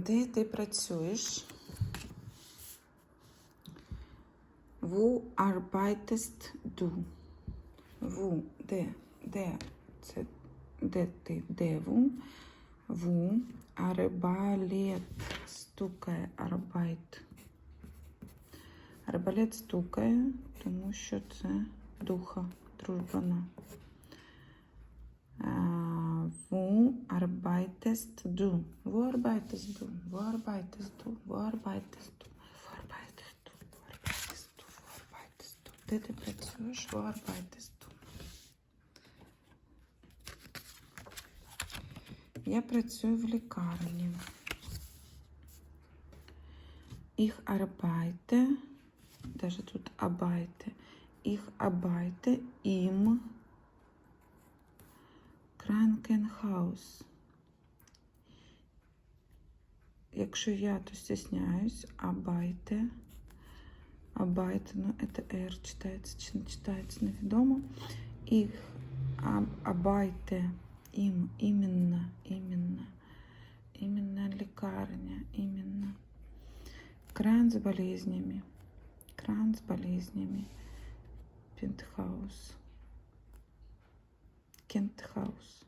Де ти працюєш? Wo arbeitest du? Wo, де, де, це, де ти, де ву? Wo арбалет стукає, арбайт. Арбалет стукає, тому що це духа, дружбана. А, Wo arbeitest du? Wo arbeitest du? Wo arbeitest du? Wo arbeitest du? Wo arbeitest du? Wo arbeitest du? Wo arbeitest du? Де ти працюєш? Wo arbeitest du? Я працюю в лікарні. Ich arbeite, даже тут arbeite, ich arbeite im Krankenhaus. Якщо я, то стесняюсь. Arbeite. Arbeite, ну, это R читається чи не читається, невідомо. Ich ab- arbeite им, именно, именно, именно лікарня, именно. Кран с болезнями. Кран с болезнями. Пентхаус. Krankenhaus.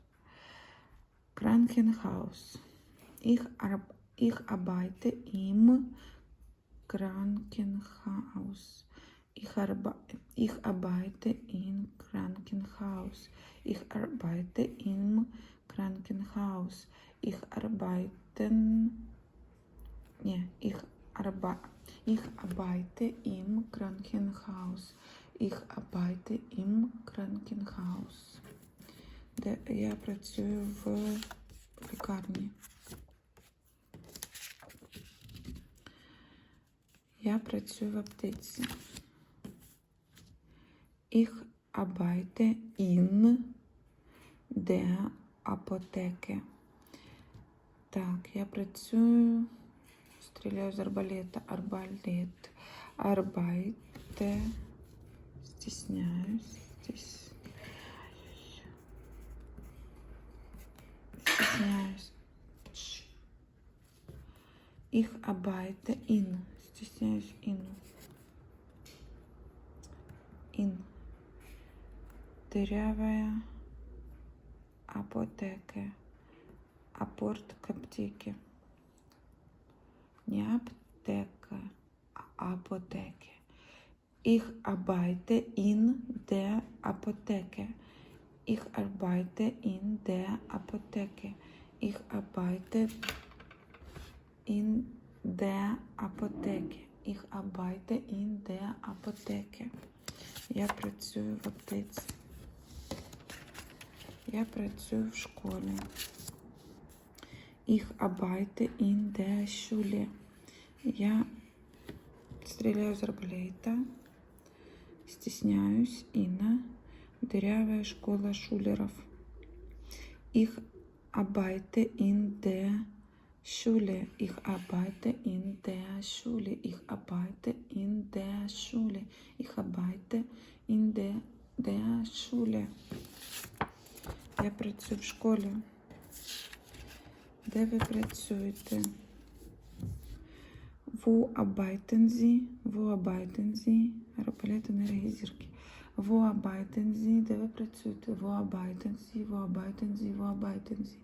Krankenhaus. Ich, ich arbeite im Krankenhaus. Ich, arbe ich arbeite im Krankenhaus. Ich arbeite im Krankenhaus. Ich arbeite. Nee, ich, arbe ich arbeite im Krankenhaus. Ich arbeite im Krankenhaus. Де я працюю в лікарні. Я працюю в аптеці. Ich arbeite in der Apotheke. Так, я працюю, стріляю з арбалета. Арбалет. Арбайте. Стесняюсь. Стесняюсь. Стесняюсь. Ш. Ich arbeite in. Стесняюсь in. In. Дырявая апотека. Апорт к аптеке. Не аптека, а апотеке. Ich arbeite in der Apotheke. Ich arbeite in der Apotheke. Ich arbeite in der Apotheke. Ich arbeite in der Apotheke. Я працюю в аптеці. Я працюю в школі. Ich arbeite in der Schule. Я стріляю з арбалета. Стесняюсь. Инна. Дырявая школа шулеров. Ich arbeite in der Schule. Ich arbeite in der Schule. Ich arbeite in der Schule. Ich arbeite in der, der Schule. Я працюю в школі. Де ви працюєте? Wo arbeiten Sie? Wo arbeiten Sie? Аеропорт енергії зірки. Wo arbeiten Sie? Де ви працюєте? Wo arbeiten Sie? Wo arbeiten Sie? Wo arbeiten Sie?